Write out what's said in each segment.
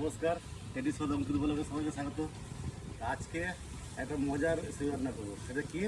নমস্কার টেডি সদম কিন্তু বলে সবাইকে স্বাগত। আজকে একটা মজার রেসিপি রান্না করব সেটা কি?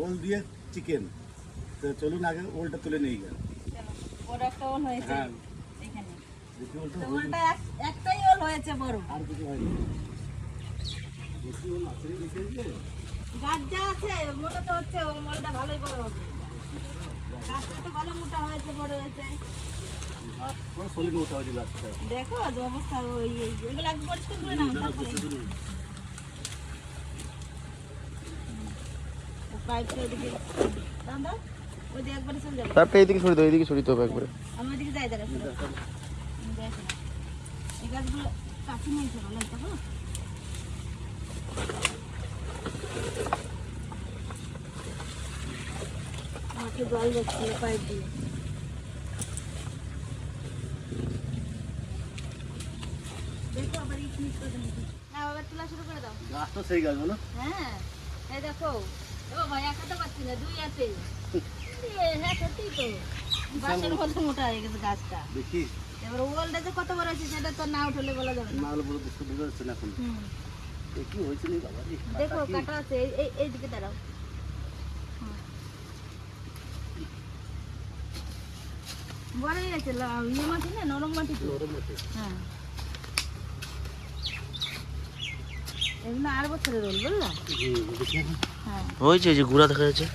ওল দিয়ে চিকেন তো চলুন আগে ওলটা তুলে নিয়ে গেল হ্যাঁ। দেখি ওলটা একটাই ওল হয়েছে বড়। আর কিছু হয়নি। বেশি ওল আছে মোটা তো হচ্ছে ওল মোলটা ভালোই বড় হবে গাছটা তো ভালো মোটা হয়েছে বড় হয়েছে। দেখো অবস্থা ওই এগুলো আগে পরিষ্কার করে নাও পাইপটা ওদিকে দাও দাও ওদিকে একবারে চলে যাবে। তারপরে এইদিকে সরিয়ে দাও এইদিকে সরিয়ে হবে একবারে। আমি যাই দাঁড়া দেখো না। এই গাছগুলো কাছে নিয়েছে ভালো হতো হ্যাঁ মাকে জল যাচ্ছে পাইপ দিয়ে দেখো আবার এই ফিনিশ করে দেবো না আবার তোলা শুরু করে দাও। গাছটা সেই গাছ বলো। হ্যাঁ এই দেখো। ও ভাই একা তো পাচ্ছি না দুই আছে হ্যাঁ সত্যি তো। বাসের মতো মোটা হয়ে গেছে গাছটা। দেখি। এবার ওয়ালটা যে কত বড় আছে সেটা তো না উঠলে বলা যাবে না। না হলে পুরো বুঝতে পারছে না এখন। কি হয়েছে রে বাবা? দেখো কাটা আছে এই- এই এই দিকে দাঁড়াও বড় হয়ে গেছে ইয়ে মাটি না নরম মাটি নরম আছে। হ্যাঁ। হ্যাঁ এই যে গুড়া দেখা যাচ্ছে।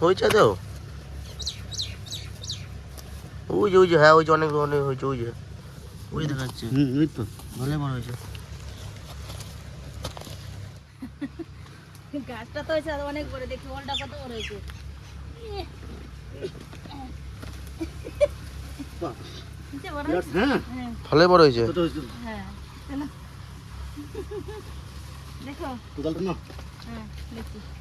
হয়েছে তো? ওই যে ওই যে হ্যাঁ ওই যে অনেক অনেক হয়েছে ওই যে। ওই দেখা যাচ্ছে। হুম, তো। ভালো বড় হয়েছে। গাছটা তো হয়েছে আর অনেক বড় দেখি ওলটা কত বড় হয়েছে ইয়ে। বাহ, নিচে বড় বিরাট, হয়েছে? হ্যাঁ হ্যাঁ বড় হয়েছে। হ্যাঁ দেখো। কোদালটা না? হ্যাঁ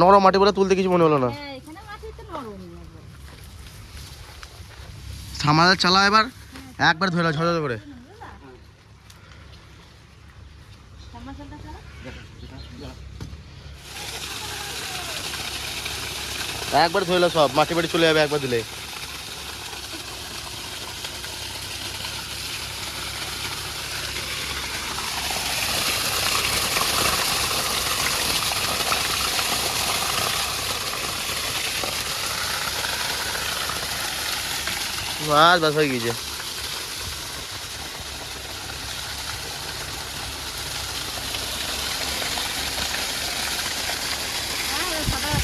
নরম মাটি বলে তুলতে কিছু মনে হলো না। হ্যাঁ এখানে মাটি তো নরম একবারে। সামাল চালা এবার একবার ধরে ঝড় করে। একবার ধরে সব মাটি বাড়ি চলে যাবে একবার দিলে।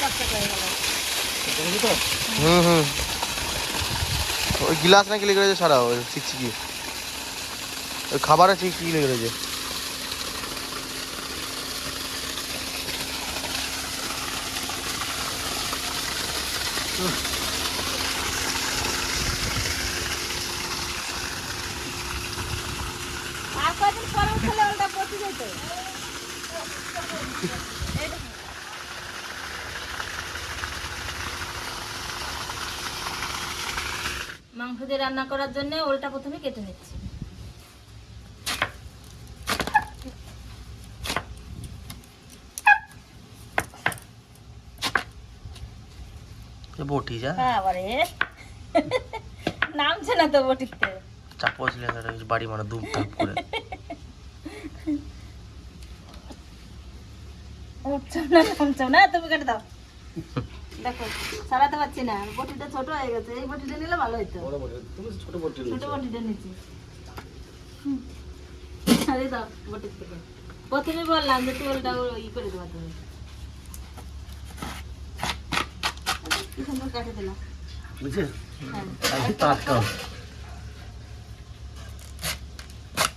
কাপটা হয়ে গেল। দেখি তো হুম হুম। ওই গিলাস নাকি লেগে রয়েছে? সারা ওই চিকচিকি ওই খাবারে চিকচিকি লেগে রয়েছে আর কয়দিন পরে উঠলে ওলটা পচে যেত। এই দেখো। মাংস দিয়ে রান্না করার জন্য ওলটা প্রথমে কেটে নিচ্ছি। বটি যা। হ্যাঁ নামছে না তো বটিতে। বাড়ি মানে দুম করে। না নামছো না তুমি কেটে দাও। দেখো সারাতে পারছি না বটিটা ছোট হয়ে গেছে এই বটিটা নিলে ভালো হতো বড় বড় তুমি ছোট বটিটা নিচ্ছি আরে দাও বটির থেকে। প্রথমে বললাম যে তোলটা ই করে দেওয়া তুমি কাটে দিলাম বুঝছে? হ্যাঁ। আজকে তো আটকাও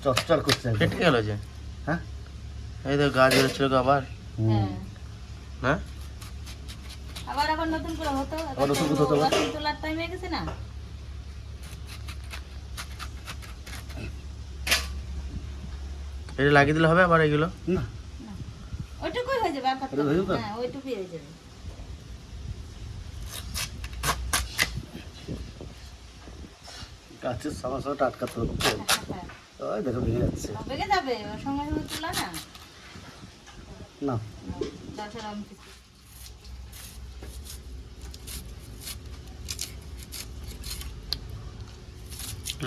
চচ্চর করছে কেটে গেল যে। হ্যাঁ? এই তো গাছ বেরোচ্ছিল গো আবার। হ্যাঁ। হ্যাঁ? আবার আবার নতুন করে হতো আবার নতুন করে হতো তোলার টাইম হয়ে গেছে না? এটা লাগিয়ে দিলে হবে আবার এগুলো? না। ওইটুকুই হয়ে যাবে আর ওটা হয়ে হবে হ্যাঁ ওইটুকুই হয়ে যাবে। গাছের সামা সামা টাটকাতে হচ্ছে। হ্যাঁ। ওই দেখো ভেঙে যাচ্ছে। ভেঙে যাবে? ওর সঙ্গে সঙ্গে তোলা না? না। তাছাড়া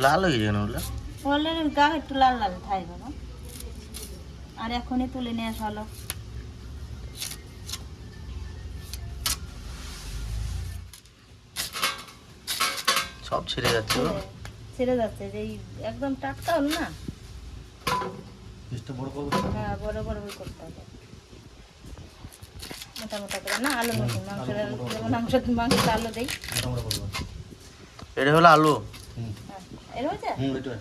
লাল হয়ে যেন ওগুলো? বললেন গা একটু লাল লাল থাকবে না আর এখনই তুলে নিয়ে আসা হলো। সব ছিঁড়ে যাচ্ছে ছেড়ে যাচ্ছে যে এই একদম টাটকা হল না? বড় হ্যাঁ বড় বড় করতে হবে। মোটা মোটা করে না আলু মতন মাংসের যেমন মাংস মাংস আলু দেই। এটা হলো আলু? হুম। হ্যাঁ এর হয়েছে? হুম এটা।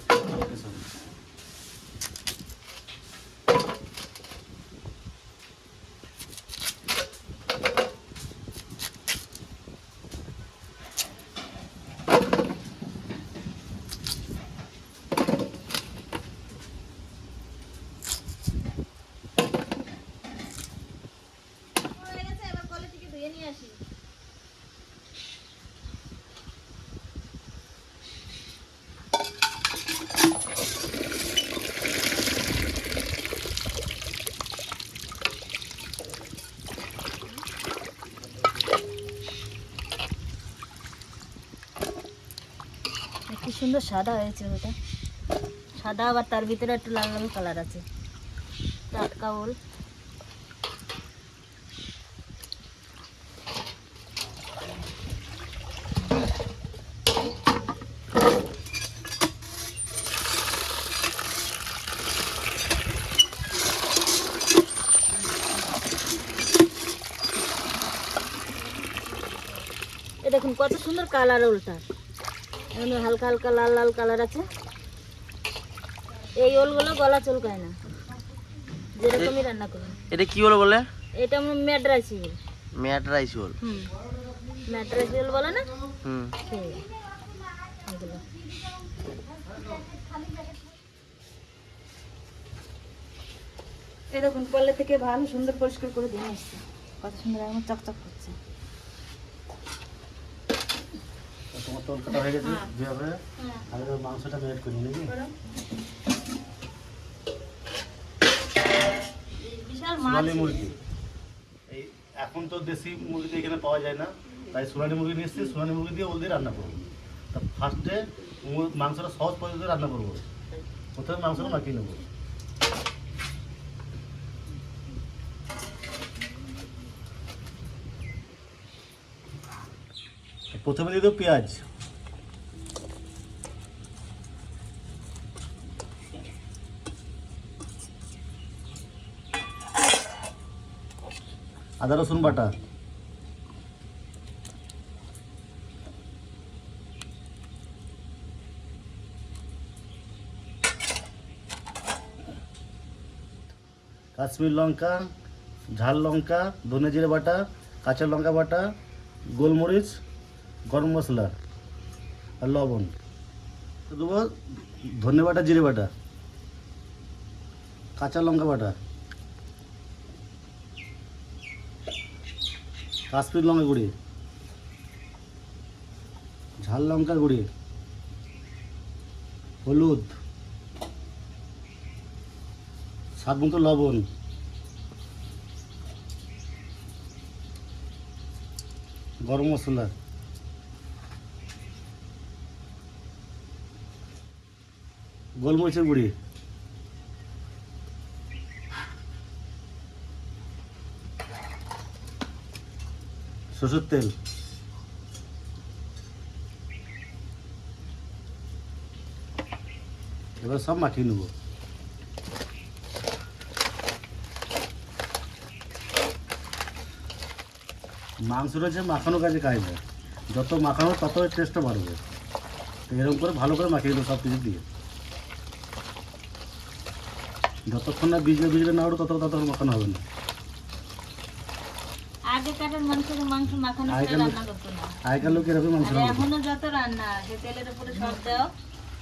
সুন্দর সাদা হয়েছে ওটা। সাদা আবার তার ভিতরে একটু লাল লাল কালার আছে। টাটকা ওল। দেখুন কত সুন্দর কালার ওলটা। এখানে হালকা হালকা লাল লাল কালার আছে। এই ওলগুলো গলা চুলকায় না। যেরকমই রান্না করুন। এটা কি হলো বলে? এটা ম্যাড্রাসি ওল। ম্যাট রাইস বল হুম। ম্যাড্রাসি ওল বলে না? হুম। এগুলো এই দেখুন কলে থেকে ভালো সুন্দর পরিষ্কার করে দিয়ে আসছে। কত সুন্দর এখন চকচক করছে তো তোমার তল কাটা হয়ে গেছে যেভাবে আমি এবার মাংসটা ম্যারিনেট করি নাকি? সোনালি মুরগি। এই এখন তো দেশি মুরগি এখানে পাওয়া যায় না তাই সোনালি মুরগি নিয়ে এসেছি সোনালি মুরগি দিয়ে ওল দিয়ে রান্না করব। তা ফার্স্টে মাংসটা সহজ পদ্ধতিতে রান্না করব। প্রথমে মাংসটা মাখিয়ে নেব। প্রথমে দিয়ে দেবো পেঁয়াজ। আদা, রসুন বাটা। কাশ্মীর লঙ্কা, ঝাল লঙ্কা, ধনে জিরে বাটা, কাঁচা লঙ্কা বাটা, গোলমরিচ গরম মশলা আর লবণ। দেবো ধনে বাটা জিরে বাটা কাঁচা লঙ্কা বাটা কাশ্মীর লঙ্কা গুঁড়ি ঝাল লঙ্কা গুঁড়ি হলুদ স্বাদ মতো লবণ গরম মশলা। গোলমরিচের গুঁড়ি। সরষের তেল। এবার সব মাখিয়ে নেব। মাংসটা হচ্ছে মাখানো কাজে কাজ যত মাখানো, তত টেস্টটা বাড়বে। এরকম করে ভালো করে মাখিয়ে দেবো সব কিছু দিয়ে। যতক্ষণ না বিজলে বিজলে না উঠো তত ততক্ষণ মাখানো হবে না। আগে কাটার মানুষের মাংস মাখানো করে রান্না করতো না। আগেকার লোক এরকম মাংস। এখনও যত রান্না সে তেলের উপরে সব দাও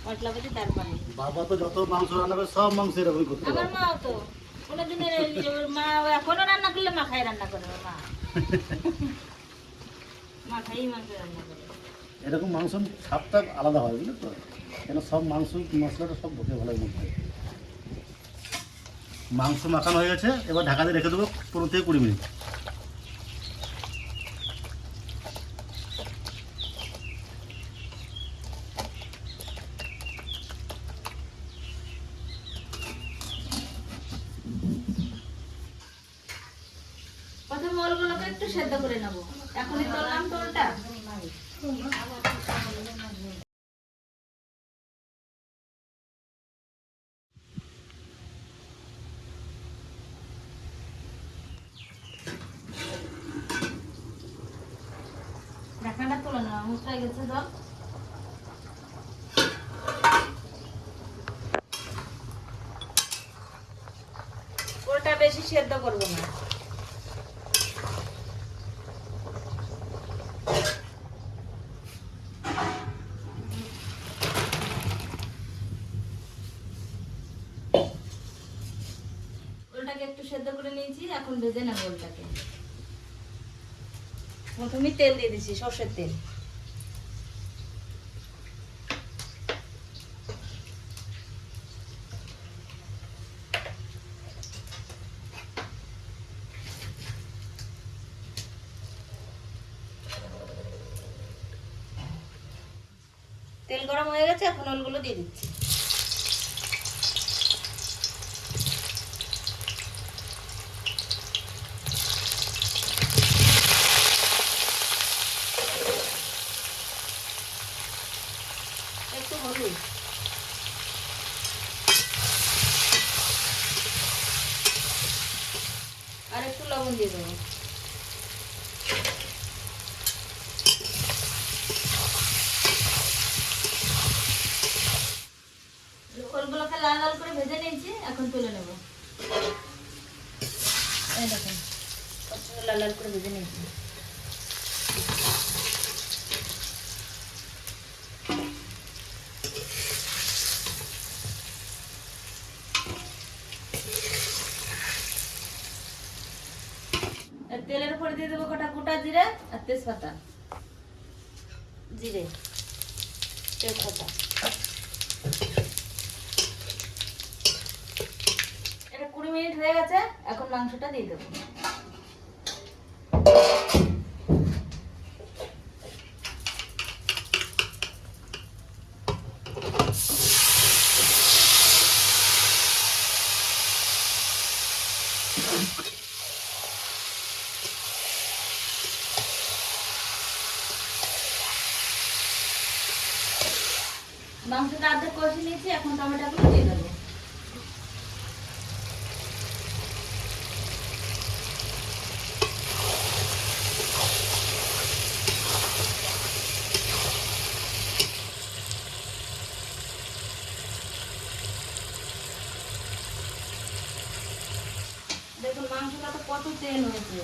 মশলাপাতি তারপরে বাবা তো যত মাংস রান্না করে সব মাংস করতে আমার তো। মা এখনও রান্না করলে রান্না করে মা। মাংস রান্না করে। এরকম মাংস আলাদা হয় বুঝলি তো? কেন সব মাংস মশলাটা সব বসে ভালো মধ্যে মাংস মাখানো হয়ে গেছে এবার ঢাকাতে রেখে দেবো পনেরো থেকে কুড়ি মিনিট একটু সেদ্ধ করে নেব এখনই তোললাম তোলটা ঢাকনাটা তুলে না মুচড়াই গেছে জল ওটা বেশি সেদ্ধ করব না ওলটাকে একটু সেদ্ধ করে নিয়েছি এখন ভেজে নেব ওলটাকে প্রথমে তেল দিয়ে দিছি সর্ষের তেল। তেল গরম হয়ে গেছে এখন ওলগুলো দিয়ে দিচ্ছি। একটু আর একটু লবণ দিয়ে দেবো। লাল লাল করে ভেজে এখন তুলে নেব। এই লাল লাল করে ভেজে নিয়েছি আর তেলের উপরে দিয়ে দেবো কটা গোটা জিরে আর তেজপাতা। জিরে। তেজপাতা। এটা কুড়ি মিনিট হয়ে গেছে, এখন মাংসটা দিয়ে দেবো। মাংসটা আর্ধেক কষে নিয়েছি, এখন টমেটোগুলো দিয়ে দেবো। দেখুন, মাংসটা তো কত তেল হয়েছে।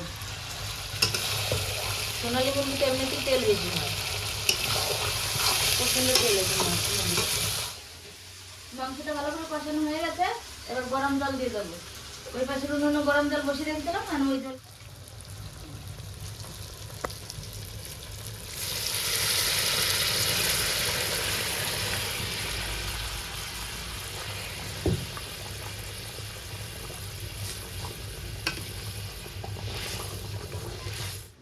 সোনালি মুরগিতে এমনিতেই তেল বেশি হয়। মাংসটা ভালো করে কষানো হয়ে গেছে, এবার গরম জল দিয়ে দেবো। ওই পাশে অন্য গরম জল বসিয়ে রেখেছিলাম, আর ওই জল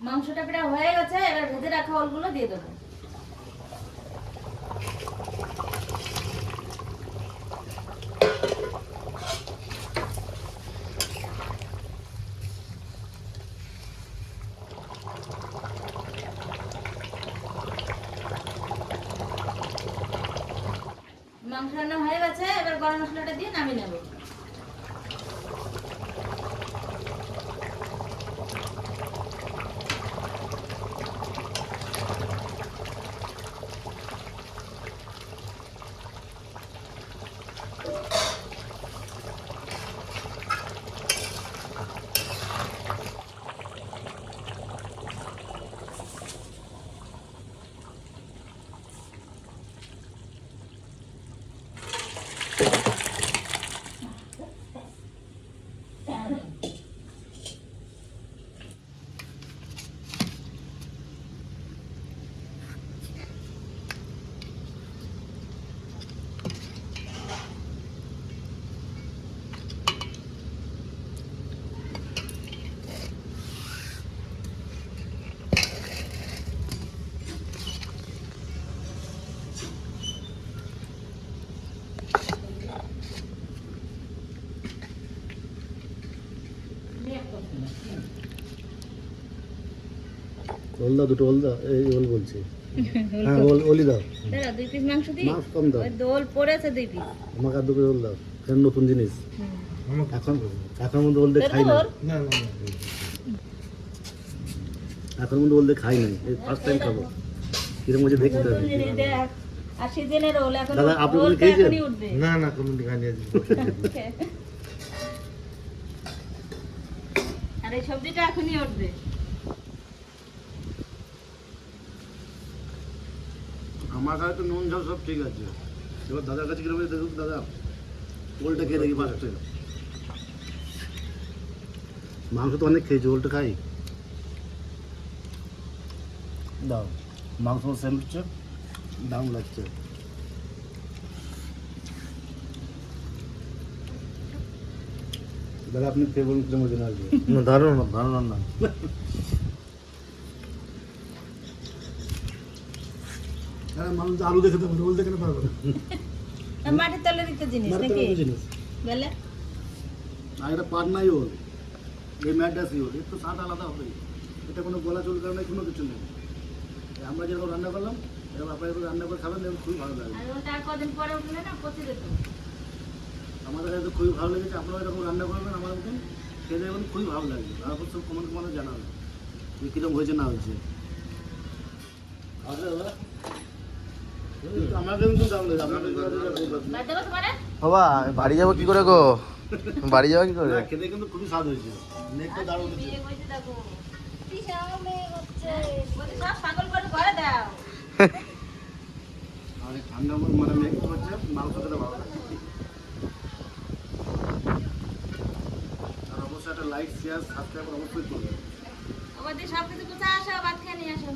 মাংসটা প্রায় হয়ে গেছে, এবার ভেজে রাখা ওলগুলো দিয়ে দেবো। মাংস রান্না হয়ে গেছে এবার গরম মশলাটা দিয়ে নামিয়ে নেব। ওল দাও দুটো ওল দাও এই ওল বলছি। হ্যাঁ ওল ওলি দাও। দাদা দুই পিস মাংস দিই? মাছ কম দাও। ওই দোল পড়েছে দুই পিস আমাকে আর দুটো ওল দাও কেন নতুন জিনিস? এখন এখন মধ্যে ওল দিয়ে খাই না না না না এখন মধ্যে ওল দিয়ে খাই নাই। এই ফার্স্ট টাইম খাব। কীরকম হচ্ছে দেখতে হবে। আর সিজনের রোল এখন দাদা, আপনি খেয়েছেন? না না কোনো দিন খাইনি আর এই সবজিটা এখনই উঠবে। আমার কাছে তো নুন ঝাল সব ঠিক আছে। এবার দাদার কাছে কীরকম দেখুন দাদা ওলটা খেয়ে দেখি ফার্স্টে মাংস তো অনেক খেয়েছি ওলটা খাই। দাও মাংস সেম হচ্ছে। দাম লাগছে। দাদা আপনি বলুন কীরকম হয়েছে না না দারুণ ভালো আরে মানুষ আলু দেখে তো রোল দেখে পারবে মাটির তলের একটা জিনিস নাকি? পারবে জিনিস। বলে? আর এটা পাট নাই ওর। এই ম্যাডাসই ওর। একটু স্বাদ আলাদা হবে। এটা কোনো গলা চুল কারণে কোনো কিছু নেই। আমরা যেরকম রান্না করলাম এরকম আপনারা রান্না করে খাবেন দেখবেন খুবই ভালো লাগবে যেত আমাদের কাছে তো খুবই ভালো লেগেছে আপনারা এরকম রান্না করবেন আমার মতন। খেয়ে দেখবেন খুবই ভালো লাগবে। তারপর সব কমেন্ট কমেন্টে জানাবেন যে কীরকম হয়েছে না হয়েছে। আসলে দাদা। বাবা বাড়ি যাব কি করে গো? বাড়ি যাব কি করে? খেতে কিন্তু খুবই স্বাদ হয়েছে দারুণ দাও। আর এই ঠান্ডা মানে মেঘ মাংস খেতে ভালো লাগে। আর অবশ্যই একটা লাইক শেয়ার সাবস্ক্রাইব অবশ্যই করবেন আবার দিয়ে সব কিছু কোথায় আসো? ভাত খেয়ে নিয়ে আসো।